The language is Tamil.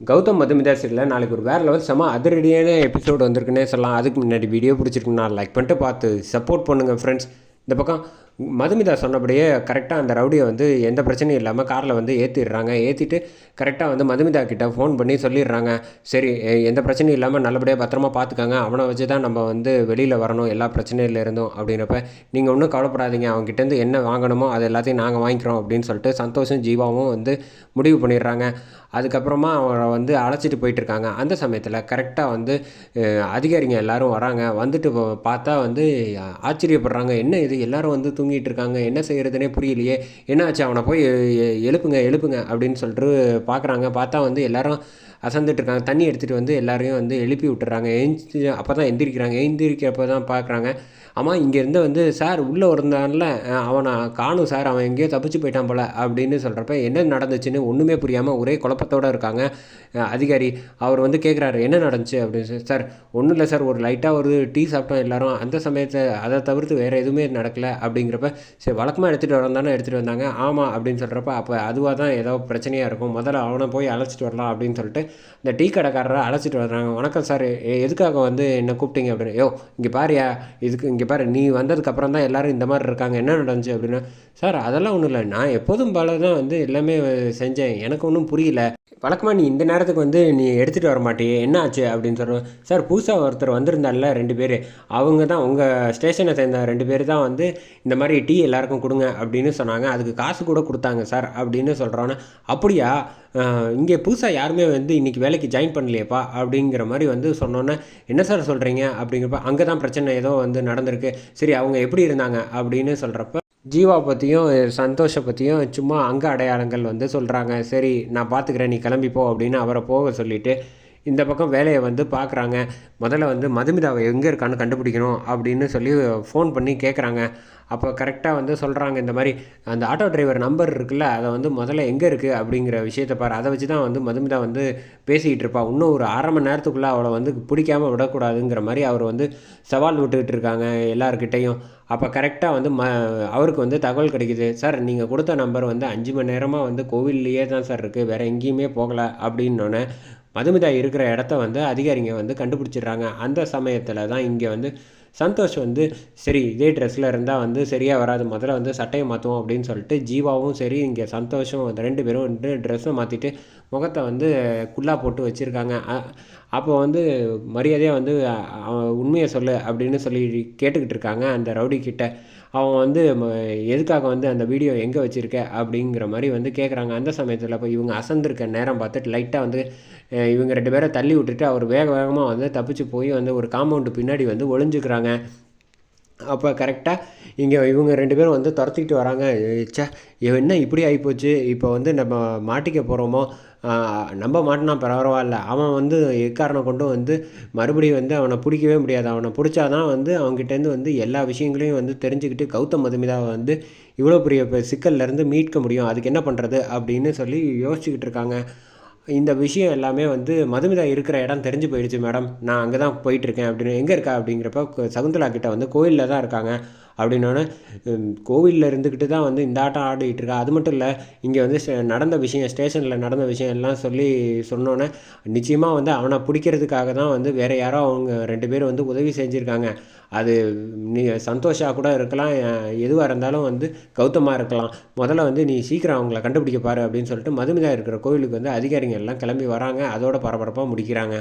கௌதம் மதுமிதா சீரியலில் நாளைக்கு ஒரு வேறு லெவல் செம அதிரடியான எபிசோடு வந்திருக்குன்னே சொல்லலாம். அதுக்கு முன்னாடி வீடியோ பிடிச்சிருக்குன்னா லைக் பண்ணிட்டு பார்த்து சப்போர்ட் பண்ணுங்கள் ஃப்ரெண்ட்ஸ் இந்த பக்கம் மதுமிதா சொன்னபடியே கரெக்டாக அந்த ரவுடியை வந்து எந்த பிரச்சனையும் இல்லாமல் காரில் வந்து ஏற்றிடுறாங்க ஏற்றிட்டு கரெக்டாக வந்து மதுமிதா கிட்டே ஃபோன் பண்ணி சொல்லிடுறாங்க. சரி எந்த பிரச்சனையும் இல்லாமல் நல்லபடியாக பத்திரமா பார்த்துக்காங்க அவனை வச்சு தான் நம்ம வந்து வெளியில் வரணும் எல்லா பிரச்சனையில இருந்தோம் அப்படின்றப்ப நீங்கள் ஒன்றும் கவலைப்படாதீங்க. அவங்ககிட்டேருந்து என்ன வாங்கணுமோ அது எல்லாத்தையும் நாங்கள் வாங்கிக்கிறோம் அப்படின்னு சொல்லிட்டு சந்தோஷம் ஜீவாவும் வந்து முடிவு பண்ணிடுறாங்க. அதுக்கப்புறமா அவரை வந்து அழைச்சிட்டு போயிட்டுருக்காங்க. அந்த சமயத்தில் கரெக்டாக வந்து அதிகாரிங்க எல்லாரும் வராங்க. வந்துட்டு பார்த்தா வந்து ஆச்சரியப்படுறாங்க. என்ன இது? எல்லோரும் வந்து தூங்கிட்டு இருக்காங்க என்ன செய்கிறதுனே புரியலையே. என்னாச்சு அவனை போய் எழுப்புங்க எழுப்புங்க அப்படின்னு சொல்லிட்டு பார்க்குறாங்க. பார்த்தா வந்து எல்லாரும் அசந்துட்டு இருக்காங்க தண்ணி எடுத்துகிட்டு வந்து எல்லாரையும் வந்து எழுப்பி விட்டுறாங்க. எழுந்து அப்போ தான் எந்திரிக்கிறாங்க. எந்திரிக்கிறப்ப தான் பார்க்குறாங்க. ஆமாம் இங்கேருந்து வந்து சார் உள்ளே இருந்தான்ல அவனை காணும் சார். அவன் எங்கேயோ தப்பிச்சு போயிட்டான் போல் அப்படின்னு சொல்கிறப்ப என்ன நடந்துச்சுன்னு ஒன்றுமே புரியாமல் ஒரே குழப்பத்தோடு இருக்காங்க அதிகாரி. அவர் வந்து கேட்குறாரு என்ன நடந்துச்சு? அப்படின்னு சார் ஒன்றும் இல்லை சார். ஒரு லைட்டாக ஒரு டீ சாப்பிட்டோம் எல்லாரும். அந்த சமயத்தை அதை தவிர்த்து வேறு எதுவுமே நடக்கல அப்படிங்கிறப்ப சரி வழக்கமாக எடுத்துகிட்டு வரணும் தானே எடுத்துகிட்டு வந்தாங்க. ஆமாம் அப்படின்னு சொல்கிறப்ப அப்போ அதுவாக தான் ஏதோ பிரச்சனையாக இருக்கும். முதல்ல அவனை போய் அழைச்சிட்டு வரலாம் அப்படின்னு சொல்லிட்டு இந்த டீ கடைக்காரரை அழைச்சிட்டு வர்றாங்க. வணக்கம் சார் எதுக்காக வந்து என்ன கூப்பிட்டீங்க அப்படின்னு? யோ இங்கே பாரியா இதுக்கு இங்கே பாரு நீ வந்ததுக்கப்புறம் தான் எல்லாரும் இந்த மாதிரி இருக்காங்க. என்ன நடந்துச்சு அப்படின்னு சார் அதெல்லாம் ஒன்றும் இல்லை. நான் எப்போதும் போல தான் வந்து எல்லாமே செஞ்சேன். எனக்கு ஒன்றும் புரியல. வழக்கமாக நீ இந்த நேரத்துக்கு வந்து நீ எடுத்துகிட்டு வர மாட்டியே என்ன ஆச்சு அப்படின்னு சொல்கிறோம் சார் புதுசாக ஒருத்தர் வந்திருந்தால ரெண்டு பேர். அவங்க தான் உங்கள் ஸ்டேஷனை சேர்ந்த ரெண்டு பேர் தான் வந்து இந்த மாதிரி டீ எல்லாருக்கும் கொடுங்க அப்படின்னு சொன்னாங்க. அதுக்கு காசு கூட கொடுத்தாங்க சார் அப்படின்னு சொல்கிறோன்னா அப்படியா? இங்கே புதுசாக யாருமே வந்து இன்றைக்கி வேலைக்கு ஜாயின் பண்ணலையேப்பா? அப்படிங்கிற மாதிரி வந்து சொன்னோன்னே என்ன சார் சொல்கிறீங்க அப்படிங்கிறப்ப அங்கே தான் பிரச்சனை ஏதோ வந்து நடந்திருக்கு. சரி அவங்க எப்படி இருந்தாங்க? அப்படின்னு சொல்கிறப்ப ஜீவா பற்றியும் சந்தோஷை பற்றியும் சும்மா அங்க அடையாளங்கள் வந்து சொல்கிறாங்க சரி நான் பார்த்துக்கிறேன் நீ கிளம்பிப்போ அப்படின்னு அவரை போக சொல்லிவிட்டு இந்த பக்கம் வேலையை வந்து பார்க்குறாங்க. முதல்ல வந்து மதுமிதாவை எங்கே இருக்கான்னு கண்டுபிடிக்கணும் அப்படின்னு சொல்லி ஃபோன் பண்ணி கேட்குறாங்க. அப்போ கரெக்டாக வந்து சொல்கிறாங்க இந்த மாதிரி அந்த ஆட்டோ டிரைவர் நம்பர் இருக்குல்ல அதை வந்து முதல்ல எங்கே இருக்குது அப்படிங்கிற விஷயத்தை பாரு. அதை வச்சு தான் வந்து மதுமிதா வந்து பேசிக்கிட்டு இருப்பா. இன்னும் ஒரு அரை மணி நேரத்துக்குள்ளே அவளை வந்து பிடிக்காம விடக்கூடாதுங்கிற மாதிரி அவர் வந்து சவால் விட்டுக்கிட்டு இருக்காங்க எல்லாருக்கிட்டேயும் அப்போ கரெக்டாக வந்து ம அவருக்கு வந்து தகவல் கிடைக்குது. சார் நீங்கள் கொடுத்த நம்பர் வந்து அஞ்சு மணி நேரமாக வந்து கோவில்லையே தான் சார் இருக்குது. வேறு எங்கேயுமே போகலை. அப்படின்னோடனே மதுமிதா இருக்கிற இடத்த வந்து அதிகாரிங்க வந்து கண்டுபிடிச்சிடுறாங்க. அந்த சமயத்தில் தான் இங்கே வந்து சந்தோஷ் வந்து சரி இதே ட்ரெஸ்ஸில் இருந்தால் வந்து சரியாக வராது. முதல்ல வந்து சட்டையை மாற்றுவோம் அப்படின்னு சொல்லிட்டு ஜீவாவும் சரி இங்கே சந்தோஷம் ரெண்டு பேரும் வந்து ட்ரெஸ்ஸை மாற்றிட்டு முகத்தை வந்து குல்லா போட்டு வச்சுருக்காங்க. அப்போ வந்து மரியாதையாக வந்து அவன் உண்மையை சொல்லு அப்படின்னு சொல்லி கேட்டுக்கிட்டு இருக்காங்க அந்த ரவுடி கிட்ட. அவன் வந்து ம- எதுக்காக வந்து அந்த வீடியோ எங்கே வச்சுருக்க அப்படிங்கிற மாதிரி வந்து கேட்குறாங்க அந்த சமயத்தில் இப்போ இவங்க அசந்திருக்க நேரம் பார்த்துட்டு லைட்டாக வந்து இவங்க ரெண்டு பேரை தள்ளி விட்டுட்டு அவர் வேக வேகமாக வந்து தப்பிச்சு போய் வந்து ஒரு காம்பவுண்டு பின்னாடி வந்து ஒளிஞ்சுக்கிறாங்க. அப்போ கரெக்டாக இங்கே இவங்க ரெண்டு பேரும் வந்து துரத்திக்கிட்டு வராங்க. ச்சே என்ன இப்படி ஆகிப்போச்சு இப்போ வந்து நம்ம மாட்டிக்க போகிறோமோ நம்ப மாட்டினா பரவாயில்ல அவன் வந்து எக்காரணம் கொண்டு வந்து மறுபடியும் வந்து அவனை பிடிக்கவே முடியாது. அவனை பிடிச்சாதான் வந்து அவங்ககிட்டேருந்து வந்து எல்லா விஷயங்களையும் வந்து தெரிஞ்சுக்கிட்டு கௌதம் மதுமிதாவை வந்து இவ்வளோ பெரிய சிக்கல்லேருந்து மீட்க முடியும். அதுக்கு என்ன பண்ணுறது அப்படின்னு சொல்லி யோசிச்சுக்கிட்டு இருக்காங்க. இந்த விஷயம் எல்லாமே வந்து மதுமிதா இருக்கிற இடம் தெரிஞ்சு போயிடுச்சு மேடம் நான் அங்கே தான் போயிட்டுருக்கேன் அப்படின்னு எங்கே இருக்கா? அப்படிங்கிறப்ப சகுந்தலா கிட்ட வந்து கோயிலில் தான் இருக்காங்க. அப்படின்னோடனே கோவிலில் இருந்துக்கிட்டு தான் வந்து இந்த ஆட்டம் ஆடிட்டு இருக்கா? அது மட்டும் இல்லை இங்கே வந்து நடந்த விஷயம் ஸ்டேஷனில் நடந்த விஷயம் எல்லாம் சொல்லி சொன்னோன்னே நிச்சயமாக வந்து அவனை பிடிக்கிறதுக்காக தான் வந்து வேறு யாரோ அவங்க ரெண்டு பேரும் வந்து உதவி செஞ்சுருக்காங்க. அது நீ சந்தோஷாக கூட இருக்கலாம் எதுவாக இருந்தாலும் வந்து கௌதமாக இருக்கலாம். முதல்ல வந்து நீ சீக்கிரம் அவங்கள கண்டுபிடிக்க பாரு அப்படின்னு சொல்லிட்டு மதுமிதா இருக்கிற கோவிலுக்கு வந்து அதிகாரிங்க எல்லாம் கிளம்பி வராங்க. அதோட பரபரப்பாக முடிக்கிறாங்க.